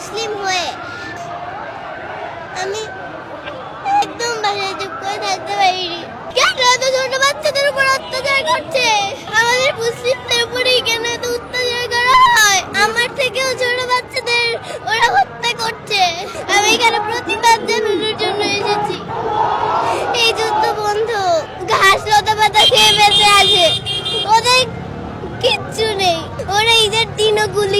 মুসলিম হয়ে আমি একদম বাসায় চুপ করে থাকতে পারিনি। কেন এত ছোট বাচ্চাদের উপর অত্যাচার করছে? আমাদের মুসলিমদের উপরেই কেন এত অত্যাচার করা হয়? আমার থেকেও ছোট বাচ্চাদের ওরা হত্যা করছে। আমি এখানে প্রতিবাদ জানানোর জন্য এসেছি। এই যুদ্ধ বন্ধ। ঘাস লতা পাতা খেয়ে বেঁচে আছে। ওদের কিচ্ছু নেই। ওরা ঈদের দিনও গুলি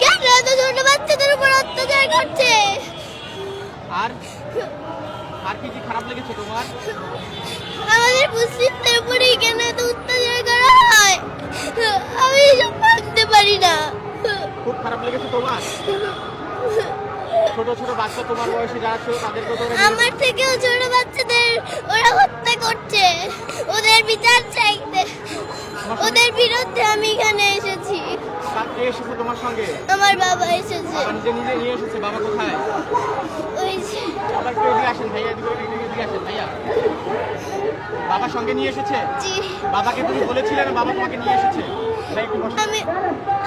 কেন এত ছোট বাচ্চাদের উপর অত্যাচার করছে? আর? আর কি কি খারাপ লেগেছে তোমার? আমাদের মুসলিমদের উপরেই কেন এত অত্যাচার করা হয়? আমি এসব ভাবতে পারি না। খুব খারাপ লেগেছে তোমার? ছোট ছোট বাচ্চা তোমার বয়সে যারা ছিল তাদেরকে তো আমার থেকেও ছোট বাচ্চাদের ওরা হত্যা করছে। ওদের বিচার চাইতে ওদের বিরুদ্ধে আমি এসেছে তোমার সঙ্গে? আমার বাবা এসেছে। বাবা নিজে নিজে নিয়ে এসেছে বাবা কোথায়? ওই যে বাবা একটু এদিকে আসেন ভাইয়া এদিকে এদিকে এদিকে আসেন ভাইয়া। বাবা সঙ্গে নিয়ে এসেছে? জি। বাবাকে তুমি বলেছিলে না বাবা তোমাকে নিয়ে এসেছে। আমি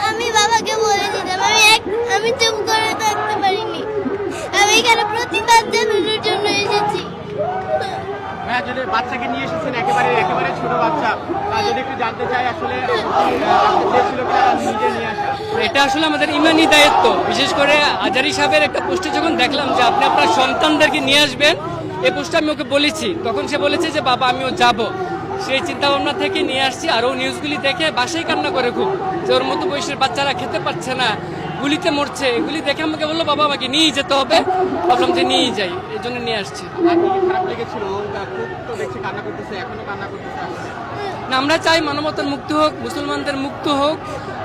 আমি বাবাকে বলেছিলাম আমি এক আমি চুপ করে থাকতে পারিনি। আমি এখানে প্রতিবাদ জানানোর জন্য এসেছি। হ্যাঁ যদি বাচ্চাকে নিয়ে এসেছেন একেবারে একেবারে ছোট বাচ্চা যদি একটু জানতে চাই আসলে আহ, আপনি চেয়েছিল কিনা নিজে নিয়ে আসা এটা আসলে আমাদের ইমানি দায়িত্ব। বিশেষ করে আজারি সাহেবের একটা পোস্টে যখন দেখলাম যে আপনি আপনার সন্তানদেরকে নিয়ে আসবেন, এই পোস্টে আমি ওকে বলেছি। তখন সে বলেছে যে, বাবা, আমিও যাব। সেই চিন্তা ভাবনা থেকে নিয়ে আসছি, আর ও নিউজগুলি দেখে বাসায় কান্না করে খুব। যে ওর মতো বয়সের বাচ্চারা খেতে পারছে না, গুলিতে মরছে, এগুলি দেখে আমাকে বলল, বাবা, আমাকে নিয়ে যেতে হবে। ভাবলাম যে নিয়েই যাই, এই জন্য নিয়ে আসছি। না, আমরা চাই মানবতার মুক্ত হোক, মুসলমানদের মুক্ত হোক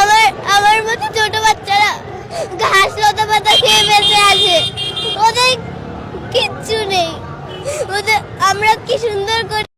আমার আমার মতো ছোট বাচ্চারা ঘাস লতা পাতা খেয়ে বেঁচে আছে। ওদের কিচ্ছু নেই। ওদের, আমরা কি সুন্দর করে